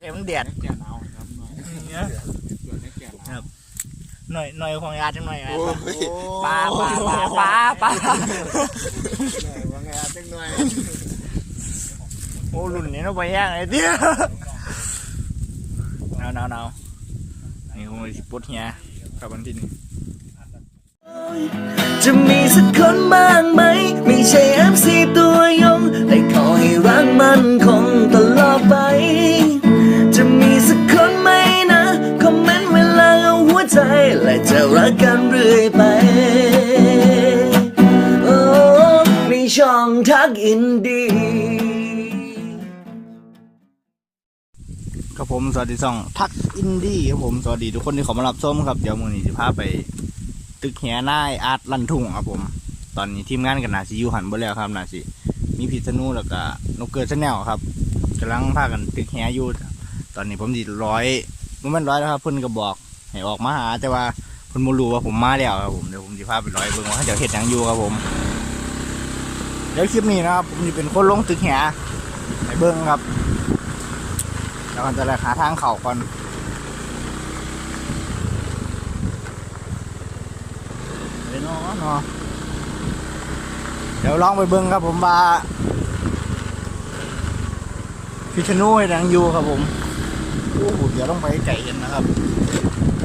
เข็มเดียดแก่หนาวครับหน่อยเนี่ยเกิดให้แก่หนาวหน่อยหน่อยของยาจังหน่อยอะโอ้ยปลาปลาปลาปลาปลาว่าไงจังหน่อยโอ้รุ่นนี้เราไปย่างเลยเดียวหนาวหนาวหนาวนี่คงจะปวดเหียกับวันที่นี้จะมีสักคนบ้างไหม ไม่ใช่ MC ตัวยง แต่ขอให้รักมันคงตลอดไป และจะรักกันเรื่อยไปโอ้ในช่องทักอินดีครับผมสวัสดีซ่องทักอินดี้ครับผมสวัสดีทุกคนที่ขามารับชมครับเดี๋ยวมือนี้จะพาไป ตึกแหนายอาร์ตลันทุ่งครับผม ตอนนี้ทีมงานกันนาซิอยูหันเบ่แล้วครับนาซิมีพิษณุแล้วก็นกเกิดชแนลครับกำลังพากันตึกแหอยู่ตอนนี้ผมดีร้อยมันมันร้อยแล้วครับเพิ่นก็บอก ให้ออกมาหาแต่ว่าเพิ่นบ่รู้ว่าผมมาแล้วครับผมเดี๋ยวผมจะพาไปร้อยเบิ่งว่าเขาเดี๋ยวเฮ็ดหยังอยู่ครับผม เดี๋ยวคลิปนี้นะครับผมจะเป็นคนลงตึกแหให้เบิ่งครับแล้วก็จะเลยหาทางเข้าก่อนเดี๋ยวนาะเนาะเดี๋ยวลองไปเบิ้งครับผมว่าพิชนูให้ดังอยู่ครับผมโอ้โหเดี๋ยวต้องไปไก่เห็นนะครับ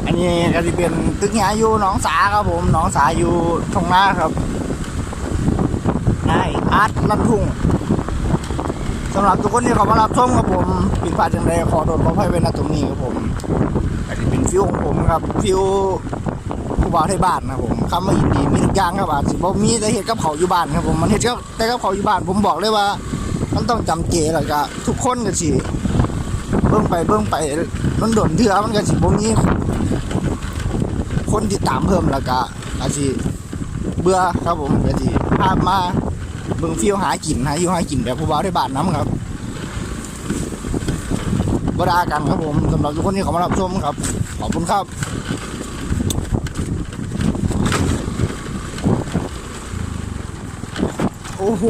อันนี้ก็จะเป็นตึกหยาอยู่หนองสาครับผมหนองสาอยู่ทงหน้าครับนายอาร์ตลันทุ่งสำหรับทุกคนที่เขามารับชมครับผมผิดพลาดจังใดขอโทษขออภัยไว้ณตรงนี้ครับผมอันนี้เป็นฟิวของผมครับฟิวผู้บ่าวที่บ้านนะผมคำว่าอินดีมีทุกอย่างครับอาจสิบ่มีแต่เฮ็ดกับเขาอยู่บ้านครับผมมันเฮ็ดกับแต่กับเขาอยู่บ้านผมบอกเลยว่า มันต้องจำเจแล้วก็ทุกคนก็สิเบิ่งไปเบิ่งไปมันโดนเถื่อมันก็สิบ่มี คนติดตามเพิ่มแล้วก็อาจสิเบื่อครับผมก็สิพามาเบิ่งฟิวหากินหาอยู่หากินแบบผู้บ่าวที่บ้านนํครับบ่ด่ากันครับผมสำหรับทุกคนที่เข้ามารับชมครับ ขอบคุณครับโอ้โห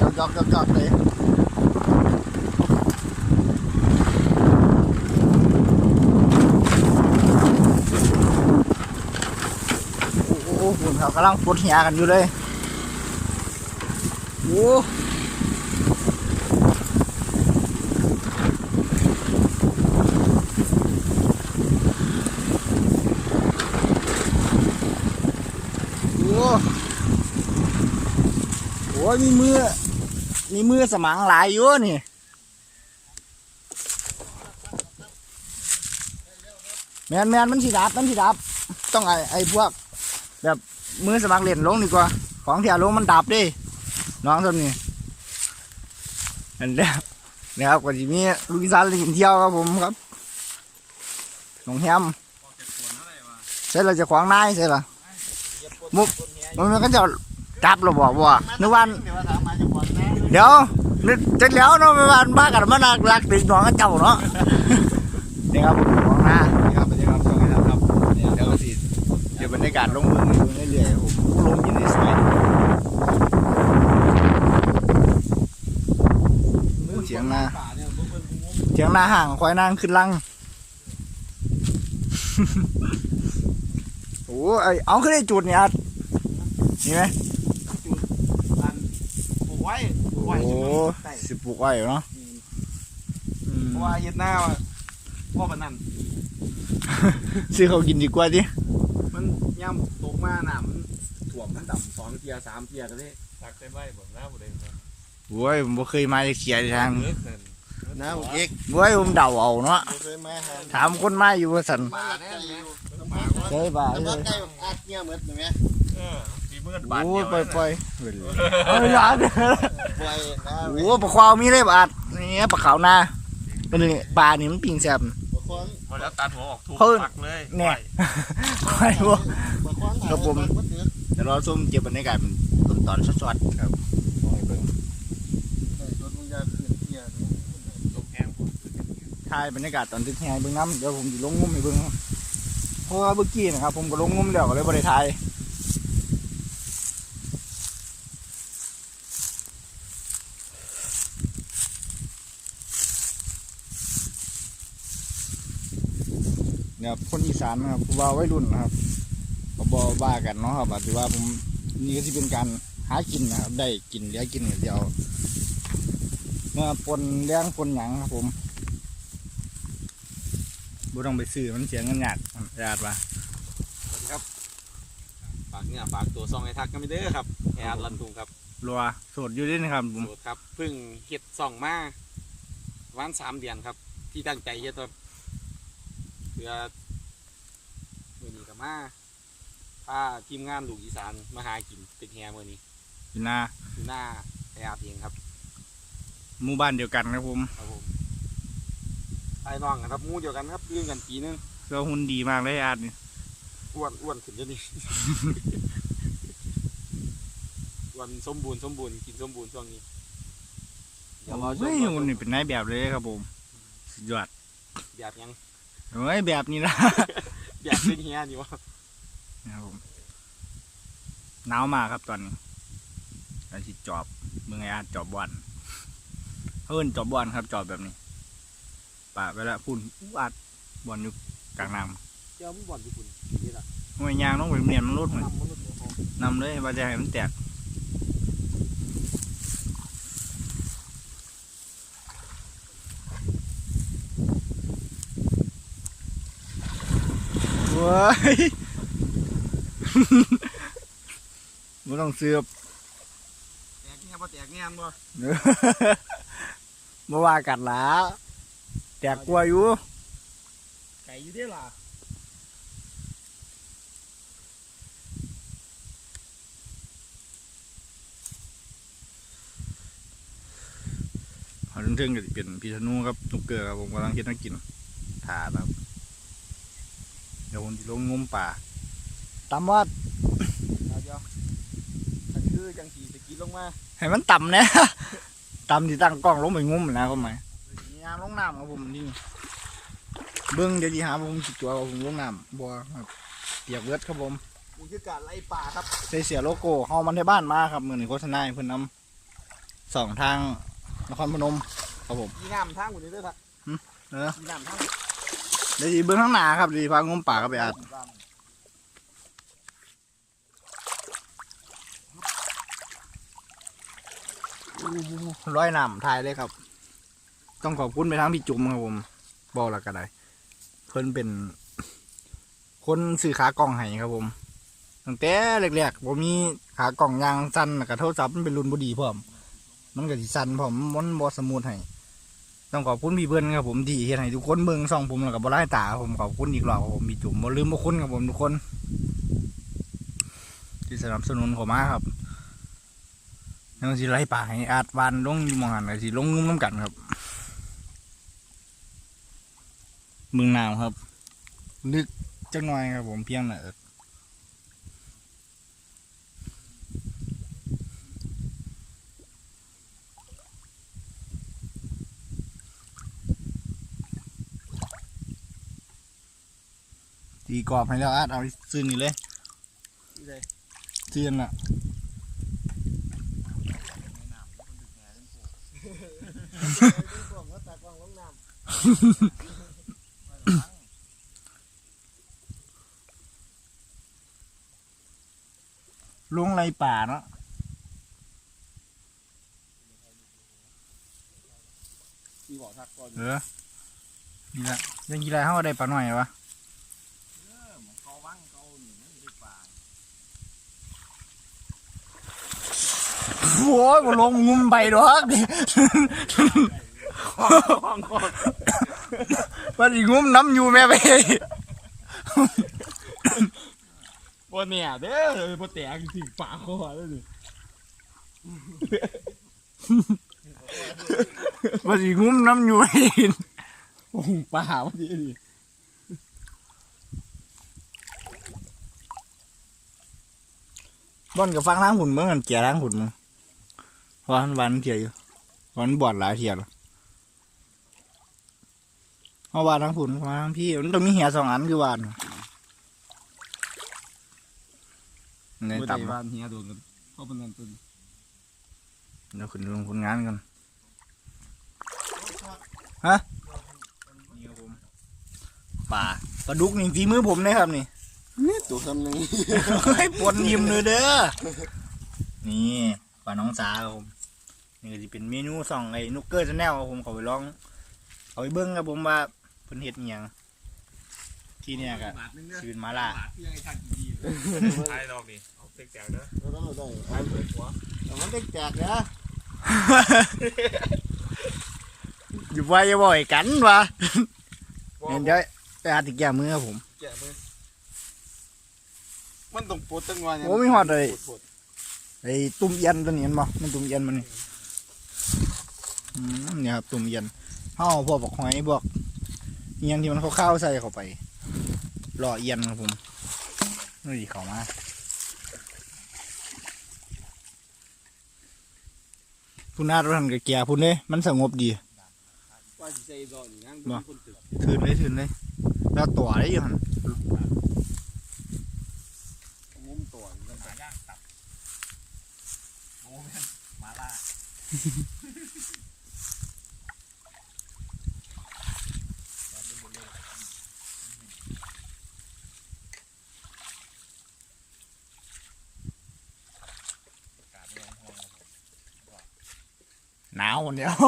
จอกจอกจอกจอกเลยโอ้โหหุ่น เขากำลังปวดเหียกันอยู่เลยโอ้โหโอ้ยมีมือ มีมือสมังหลายอยู่นี่แมนแมนมันสิดับ มันสิดับ ต้องไอไอพวกแบบ มือสมัครเล่นลงดีกว่า ของที่เอาลงมันดับดิน้องท่านนี่อันเดียวนะครับก็จะมีลูกอีสานเล่นเที่ยวครับผมครับน้องแฮมใช่เราจะขวางนายใช่หรอมุกมันก็จะจับเราบอกว่านึกวันเดี๋ยวนึกจะแล้วเนาะไปบ้านบ้ากันมานักรักติดหนองกับเจ้าเนาะนี่ครับผมมองหน้านี่ครับบรรยากาศช่วงนี้นะครับเนี่ยเดี๋ยวสิเดี๋ยวบรรยากาศลงมืออยู่เรื่อยๆผมลงยินดีสวยเสียงนา เสียงนาห่างควายนางขึ้นลัง โอ้ยเอาขึ้นได้จุดเนี่ยนี่ไหมปลูกไว้ปลูกโอ้ไว้ใช่ไหมใช่สิปลูกไว้เนาะอืมเพราะว่าเฮ็ดหน้าว่าพ่อปานนั้นซื้อเขากินดีกว่าดิมันย่ำตกมาน้ำมันถ่วมมันต่ำสองเทียสามเทียก็เลยตักได้ไหมผมน้าผมเองครับโอ้ยผมบ่เคยมาจะเขียนทาง เลิกนั่น น้ำเอกโอ้ยผมเดาเอาเนาะเคยมาหาถามคนมาอยู่ว่าสันป่าแน่นไหมเคยป่ะแล้วเลก็ยใกล้อัดเงี้ยเหมือนไหมเออมีเมื่อบาทโอ้เดียยวปล่อยนะปล่อยเอ้ยอย่าเด้อปล่อยนะโอ้ปลาควาวมีเลยบาดนี่ปลาขาวนาเป็นนี่ปลานี่มันปิงแซ่บบางคนพอแล้วตัดหัวออกทุกเพิ่น ปักเลยเนี่ยควายบ่บางคนครับผม เดี๋ยวเราซุ่มเก็บบรรยากาศเป็นต้นตอนสดๆครับเอาให้เบิ่ ถ่ายบรรยากาศตอนที่แห่เบื้องน้ำเดี๋ยวผมจะลงงุ้มในเบื้องเพราะว่าเมื่อกี้นะครับ ผมก็ลงงุ้มแล้วก็เลยบริไทยเนี่ยคนอีสานนะครับว่าไวัรุ่นนะครับก็บอว่ากันเนาะครับถือว่าผมนี่ก็จะเป็นการหากินนะครับ ได้กินเหลือกินเดียวเนี่ยปนเลี้ยงปนหยังครับผม บ่ต้องไปซื้อมันเสียเงินยากยากปะสวัสดีครับฝากเนี่ยฝากตัวซองไอ้ทักกันไม่เด้อครับแอร์ลันทุงครับรัวโสดอยู่ด้วยนะครับผมโสดครับเพิ่งเฮ็ดซองมาวันสามเดือนครับ ที่ตั้งใจเฮ็ดครับเพื่อเมื่อนี้ก็มาพาทีมงานลูกอีสานมาหากินตึกแฮมื่อนี้อยู่หน้าอยู่หน้าไออาร์เองครับหมู่บ้านเดียวกันครับผมครับผมไอ้น้องกันครับหมู่เดียวกันครับยืนกันปีนึงก็หุ่นดีมากเลยอาร์ตนี่อ้วนอ้วนขึ้นเดี๋ยวนี้ อ้วนสมบูรณ์สมบูรณ์กินสมบูรณ์ช่วงนี้เดี๋ยวรอชมเฮ้ยรอชหุ่นมนี่เป็นนายแบบเลยครับผมสุดยอดแบบยังเฮ้ยแบบนี้นะ แบบเป็นเฮียนี่วะนะครับผมหนาวมากครับตอนนี้ไอ้ที่จอบเมืองไออาร์ตจอบบอลเฮิ่นจอบบอลครับจอบแบบนี้ ป่าไปแล้วพุ่นอู้อัดบอลอยู่กลางน้เจ้ามึงบ่อนที่คุณนี่ล่ะำหน่วยยางต้องไปเนียนมันรุดเหมือนนำมันรถของนำเลยว่าจะให้มันแตกเว้ยไม่ต้องเสือบแตกนี่ครับบ่แตกแง่นบ่มาว่ากันละ แตกกลัวอยู่ ไก่อยู่เด้อล่ะหอถึงๆก็สิเป็นพีชนูครับนุกเกลือครับผมกำลังคิดนักกินถาครับ เดี๋ยวผมจะลงงมป่าตามว่าเดี๋ยวอันนี้คือจังสีสกีลงมา ให้มันต่ำเนี่ยต่ำที่ตั้งกล้องลงไปงมนะเขาหมายยางลงน้ำครับผมนี่เบิ้งเดี๋ยวจีหาผมสิตัวว่าผมลงน้ำบัวครับเปียกเลือดครับผมนี่คือการไล่ป่าครับใส่เสียโลโก้เฮามันในบ้านมาครับมือหนึ่งโฆษณาให้เพิ่นนำสองทางนครพนมครับผมมีน้ำทางอยู่นี่เด้อครับเออมีน้ำทางเดี๋ยวสิเบิ้งข้างหน้าครับดีพางมป่าก็ไปอาดร้อยน้ำทายเลยครับ ต้องขอบคุณไปทางพี่จุ๋มครับผมบอกล้วก็ได้ เพิ่นเป็น คนซื้อขากล่องให้ครับผมตั้งแต่แรกๆผมมีขากล่องยางสั้นกับโทรศัพท์มันเป็นรุ่นบดีพร้อมมันก็สิสั้นพร้อมมันบอสมูทให้ต้องขอบคุณพี่เบิ้ลครับผมที่เฮ็ดให้ทุกคนเบิ่งส่องผมแล้วก็บ่ไล่ตาผมขอบคุณอีกรอบครับผมพี่จุ๋มบ่ลืมบ่คุณครับผมทุกคน ที่สนับสนุนผมมาครับแล้วสิไล่ป่าให้อาดวานลงมองหันสิลงงุ้มน้ำกันครับ เมืองนาวครับ ลึกจังหน่อยครับผมเพียงน่ะตีกรอบให้แล้วอาดเอาซื้อนี่เลยนี่เลยซื้อน่ะ พวกเขาตาก ล้องลงน้ลงไรป่าเนาะมีบอกทักก่อนเออนี่ละยังกี่ไรเขาได้ปลาหน่อยวะเขาว่างเขาหนีนั่นดีกว่าโอ้ยบ่ลงงุมไปดอกห้องก่อนมันอีงุมน้ำอยู่แม่ไป บ่เนี่ยเด้อบ่แตกถึงปากคอแล้วนี่มันอีงุมน้ำอยู่โอ้โหป่าว่าดีดิบ่อนกับฟังทางหุ่นเมื่อกันเกียร์ทางหุ่นมึงวันวันเทียอยู่วันบอดหลายเทียแล้วเอาวานทางหุ่นวานทางพี่มันต้องมีเหียสองอันคือวาน ในบ่ต่ำได้บ้านเฮียโดนกันเขาเป็นนั่นตัวเดี๋ยวขึ้นลงผลงานกันฮะนี่ครับผมป่าปลาดุกนี่ฝีมือผมนะครับนี่นี่ตัวซ้ำหนึ่งให้ปนยิ้มเลยเด้อนี่ปลาน้องสาครับผมนี่ก็จะเป็นเมนูสองไอ้นุกเกอร์ชาแนลครับผมเขาไปลอง เอาไปเบิ้งครับผมว่าเพิ่นเฮ็ดอิหยัง ที่เนี่ยก็บาทนึงเด้อชีวิตมาล่าบาทที่ยังไงทางดีไอ้ดอกนี่เอาเต็กแจกเด้อเราต้องได้ไอ้เปิดหัวแต่มันได้แจกนะอยู่ไว้อย่าบ่อยกันวะเนี่ยเดี๋ยวไปหาติกแก้มือครับผมแกะมือมันต้องปวดตั้งวันโอ้มีหอดเลยไอ้ตุ่มเอียนตัวนี้เห็นบ่มันตุ่มเอียนมันนี่อืมเนี่ยครับตุ่มเอียนเฮาพวกบอกหอยพวกเอียนที่มันเข้าวๆใส่เข้าไป รอเอียนครับผมนี่ดีเขามาพุ่นนาดรันกับเกียพุ่นเด้มันสงบดีบ่ถืนเลยถืนเลยแล้วตัวได้อยู่หันงุ้มตัวหมันหาย่างตับโอ้แม่นมาล่า หนาวคน เดียวหน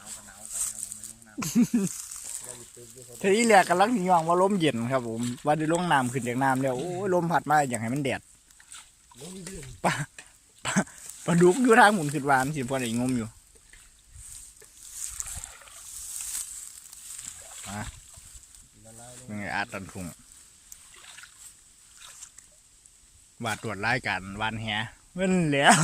าวก็หนาวไปครับผมไม่ลงน้ำทีนี้แหลกกำลังยองว่าลมเย็นครับ ผมว่าได้ลงน้ำขึ้นจากน้ำแล้วโอ้ยลมพัดมาอย่างให้มันแดดปลาปลาปลาดุกอยู่ทางหมุนขึ้นวานสิพอได้งมอยู่มาเป็นไงอาร์ตันทุงว่าตรวจรายการวานแหเมื่อแล้ว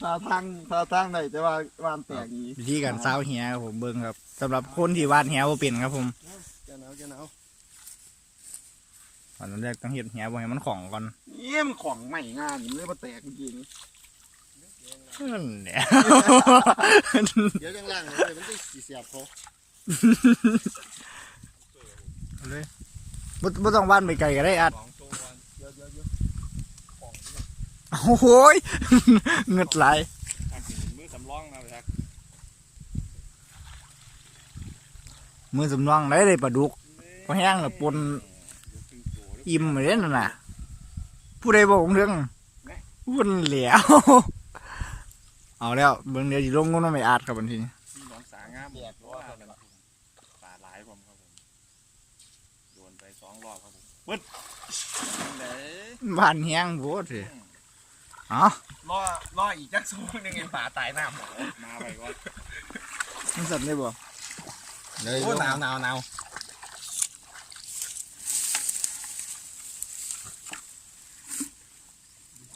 ท่าทางท่าทางไหนแต่ว่าวานแตกนี้วิธีการเศร้าวแหครับผมเบิ่งครับสำหรับคนที่วานแหบ่เป็นครับผมแกหนาวแกหนาวตอนแรกต้องเห็ดแหบ่ให้มันของก่อนเยี่ยมของใหม่งานนี่เลยมาแตกเมื่อกี้นี่นั่นแหละ เดี๋ยวยังล่างเลยมันจะสีเสียบเขาเลยบ่บ่ต้องวานไปไกลก็ได้อัดสองตัววัน เดี๋ยวเดี๋ยวเดี๋ยว โอ้โหยเงือดไหลทางสิมือสำรองนะพี่ทักมือสำรองได้เลยปลาดุกพอแห้งแล้วปนอิ่มเลยนั่นน่ะ ผู้ใดบอกเรื่องวุ่นเหลวเอาแล้วเบิ่งเดี๋ยวสิลงงนไม่อาดครับบัดทีนี้ที่น้องสางามแยกว่าเป็นปลาหลายผมครับผมโดนไปสองรอบครับผมปึ๊ดไหนบ้านแห้งโพดสิเอ๋อรอรออีกจักชั่วโมงหนึงไงป่าตายน้ำหมอมาไปก่อนมันสั่นได้บ่เลยโอ้หนาวหนาวหนาว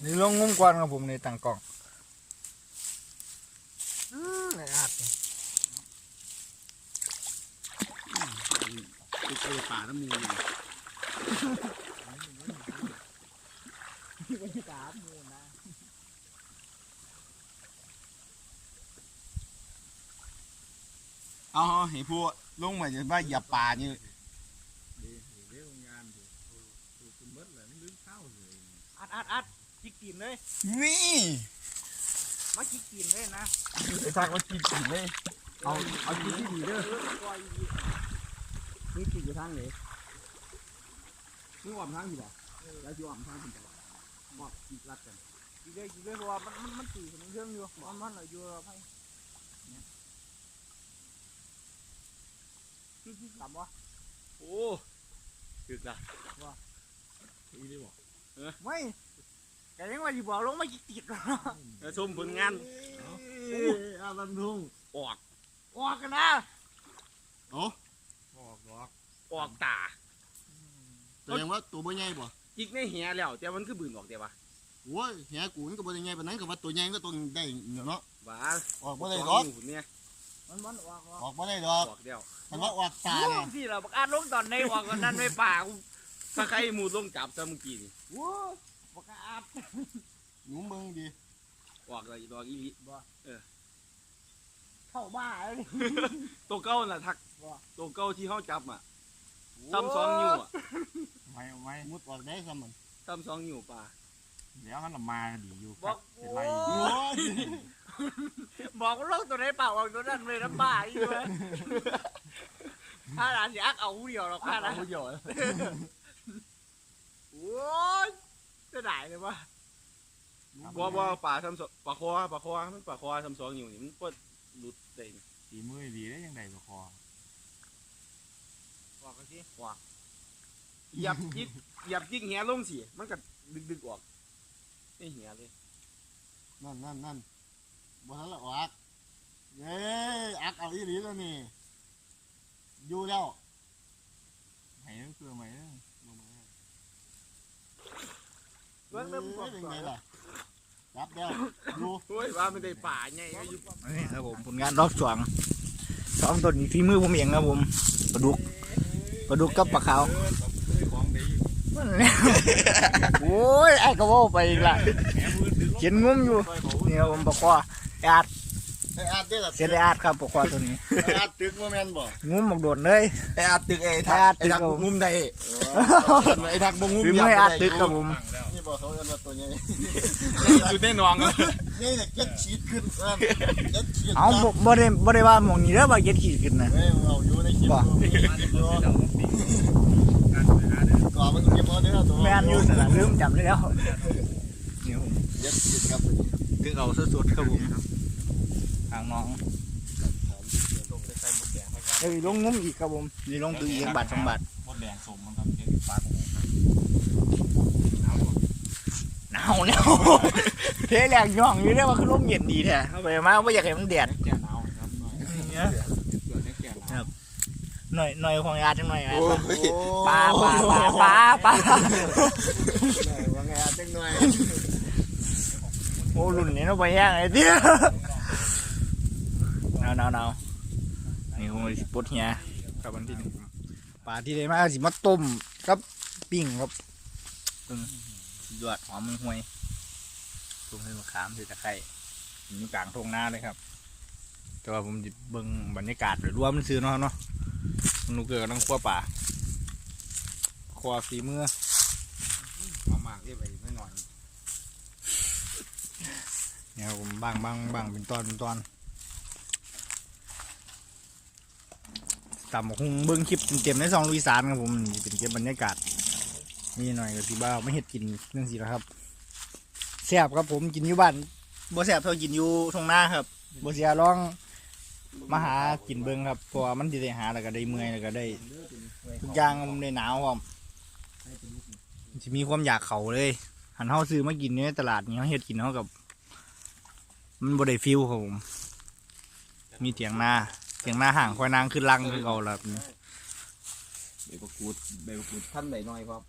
นี่ลงงมก่อนครับผมในต่างกล่องไอ้อาดไปเจอป่าน้ำมูล เอาเห็นพวกลงมาจะว่าอย่าป่านี่อัดอัดอัดจิกกินเลย นี่มาจิกกินเลยนะไอ้ทางว่ากินกินเลยเอาเอากินที่ดีเด้อนี่กินอยู่ทางไหนนี่อ้อมทางอยู่บ่แล้วอยู่อ้อมทางคุณจะบอกกินรัดกันกินเลยกินเลยเพราะว่ามันมันมันตีมันเครื่องอยู่มันมันอยู่เราให้ กลับวะโอ้ถึกละว่าอีนี่บอกไม่แต่ยังว่าอยู่บอกลงมาจิกติดเนาะแล้วชมผลงานอาบันทุ่งออกออกกันนะโอ้ออกดอกออกตาแต่ยังว่าตัวบ่ใหญ่บ่จิกในเหียแล้วแต่มันคือบืนออกเดี๋ยววะโอ้ยแหกูมันก็บ่ได้ใหญ่ปานนั้นก็ว่าตัวใหญ่ก็ตัวได้เนาะบ้าออกบ่ได้ดอกเนี่ย มันมันออกออกออกบ่ได้ดอกออกเดียวมันว่าออกตาลูน่ะกสิเราบักอาดลงตอนในออกกันนั้นไม่ป่ากูถ้าใครหมูลงจับซะเมื่อกี้นี่ว้าบักอาดหนูมึงดิออกเลยดอกอีหลีเข้าบ้าเลยตัวเก้าน่ะทักว่าตัวเก้าที่เขาจับอะซ้ำสองนิ้วอะไม่เอาไม่มุดออกได้ซ้ำมันซ้ำสองนิ้วป่า เดี๋ยวมันมาดีอยู่บอกเป็นไรโอ้ยบอกว่าลงตัวในป่าออกตัวนั้นเลยน้ำบ้าอีกเลยถ้าร้านสิอักเอาผู้เดียวหรอกถ้าร้านประโยชน์โอ้ยจะได้เลยวะบ่บ่ปลาซ้ำสองปลาคอปลาคอมันปลาคอซ้ำสองอยู่นี่มันก็หลุดได้นี่ตีมือดีได้ยังไงบ่คอบอกกันสิเหยับยิกเหยับยิกเหียลงสิมันก็ดึกดึกๆออก ไม่เหียเลยนั่นนั่นนั่นบ่ทันละออกเย้อักเอาอีหลีแล้วนี่อยู่แล้วไหนนั่นคือไหมนั่นเอ้ยยังไงล่ะจับแล้วอยู่โอ้ยว่าไม่ได้ป่าไงอยู่นี่ครับผมผลงานรอบสองสองตัวนี้ฝีมือผมเองครับผมปลาดุกปลาดุกกับปลาขาวของดี โอ้ยไอ้ก็ว่าไปอีกละเขียนงุ้มอยู่นี่ครับผมปลาคอไอ้อาดไอ้อาดได้ล่ะเสียไอ้อาดครับปลาคอตัวนี้ไอ้อาดตึกบ่แม่นบ่งุ้มหมกโดดเลยไอ้อาตึกไอ้ไอ้ทักอาดไอ้ตึกทักครับผมงุ้มได้ไอ้ทักบ่งุ้มฝีมือไอ้อาดตึกครับผมนี่บ่เขาเอิ้นว่าตัวใหญ่อยู่ในหนองอะนี่เนี่ยเก็ดฉีดขึ้นเอิ้นเก็ดฉีดเอาบ่บ่ได้บ่ได้ว่าหมองนี้เด้อว่าเย็ดขีดขึ้นนะเฮ้ยเอาอยู่ในคลิปบ่ก่อน มันเก็บเอาเด้อตัวแม่นอยู่นั่นล่ะลืมจำได้แล้วนี่ผมเก็ดฉีดครับตึกเอาสุดๆครับผมทางน้องเอ้ยลงงุ้มอีกครับผมนี่ลงตึกอีกบาทสองบาทมดแดงสมมันครับเด็กปลาของหนาวหนาวเทแรงย่องอยู่ได้ว่าคือลมเย็นดีแท้เอาไปมาว่าอยากให้มันแดดแก่หนาวครับหน่อยเกิดในแก่หนาว หน่อยหน่อยของยาจังหน่อยไหมโอ้ยปลาปลาปลาปลาปลาว่าไงอะจังหน่อยโอ้รุ่นนี้เราไปแย่งไอ้เดียหนาวหนาวหนาวนี่คงสิปวดเหียครับวันที่หนึ่งปลาที่ได้มาสิมาต้มครับปิ้งครับเบิ่งสุดยอดหอมห่วยต้มให้มะขามใส่ตะไคร้อยู่กลางทุ่งนาเลยครับ แต่ว่าผมจะเบิ่งบรรยากาศโดยรวมมันซื้อเนาะครับเนาะห นูเกิดกับน้องขั้วป่าขั้วฝีมือเอามากเรียบไปไม่หน่อยเนี่ยครับผมบ้างบ้างบ้างเป็นตอนเป็นตอนต่ำคงเบิ้งคลิปเต็มๆในซองลุยสานครับผมนี่เป็นเก็บบรรยากาศนี่หน่อยก็ที่บ้าไม่เห็ดกินเรื่องสิแล้วครับแซ่บครับผมกินอยู่บ้านบ่แซ่บเท่ากินอยู่ทงหน้าครับบ่เสียร้อง มาหากินเบิ้งครับเพราะว่ามันจะได้หาแล้วก็ได้เมื่อยแล้วก็ได้ ทุกอย่างครับผมได้หนาวพร้อมจะมีความอยากเขาเลย หันเฮาซื้อมากินในตลาดนี่เฮาเฮ็ดกินเฮากับ มันบ่ได้ฟิลครับผม มีเตียงหน้าเตียงหน้าห่างคอยนางขึ้นลังคือเก่าแล้วครับนี่ใบมะกรูดใบมะกรูดท่านใบน้อยครับ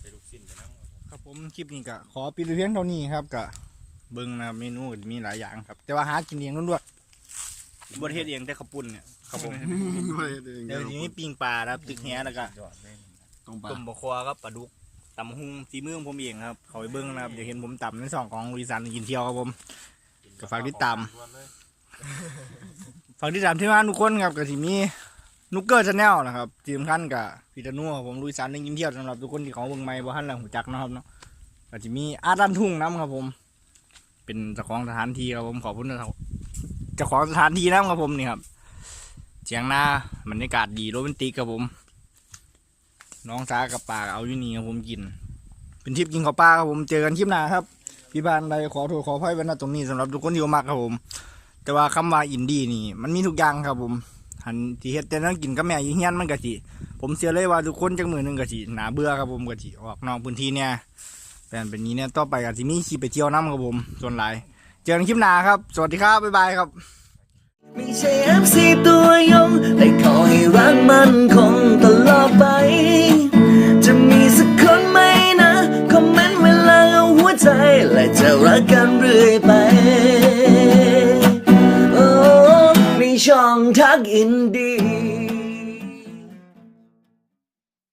ไปลูกสิ้นไปนั่งครับผมคลิปนี้ก็ขอปิดเพียงเท่านี้ครับก็ เบิ่งนะครับเมนูก็มีหลายอย่างครับ แต่ว่าหากินเองล้วนๆบ่ได้เฮ็ดเองแต่ข้าวปุ้นเนี่ยครับผมเดี๋ยวทีนี้ปิ้งปลาครับตึกแหแล้วก็ตรงไปต้มบะควาครับปลาดุกตำหุงฝีมือของผมเองครับเขาไปเบิ่งนะครับเดี๋ยวเห็นผมตำในสองของบริษัทกินเที่ยวครับผมก็ฝากติดตามฝากติดตามที่มาทุกคนครับกับทีมีนุกเกอร์ชาแนลนะครับที่สำคัญกับพีตานัวผมลุยสารในยิ้มเที่ยวสำหรับทุกคนที่เขาเบิ่งไม่บ่ทันแล้วหูจักเนาะครับเนาะก็จะมีอาร์ตันทุ่งน้ำครับผม เป็นเจ้าของสถานที่ครับผมขอบคุณนะครับเจ้าของสถานที่น้ำครับผมนี่ครับเจียงหน้าบรรยากาศดีโรแมนติกครับผม น้องสากับปลาเอาอยู่นี่ครับผมกิน เป็นทริปกินข้าวปลาครับผมเจอกันคลิปหน้าครับพี่บานใดขอโทษขออภัยไว้ณตรงนี้สำหรับทุกคนที่มามักครับผม แต่ว่าคำว่าอินดี้นี่ มันมีทุกอย่างครับผมหันที่เฮ็ดแต่นั้นกินกับแม่ยี่เฮียนมันกะสิผมเชื่อเลยว่าทุกคนจักมือหนึงกะสิหนาเบื่อครับผมกะสิออกนอกพื้นที่เนี่ย เป็นเป็นนี้เนี่ยต่อไปกะสิมีขี่ไปเที่ยวน้ำครับผม ส่วนหลาย เจอกันคลิปหน้าครับ สวัสดีครับ บ๊ายบายครับ ไม่ใช่ MC ตัวยงแต่ขอให้รักมันคงตลอดไป จะมีสักคนไหมนะ คอมเมนต์เวลาเอาหัวใจ และจะรักกันเรื่อยไป โอ้ในช่องทักอินดี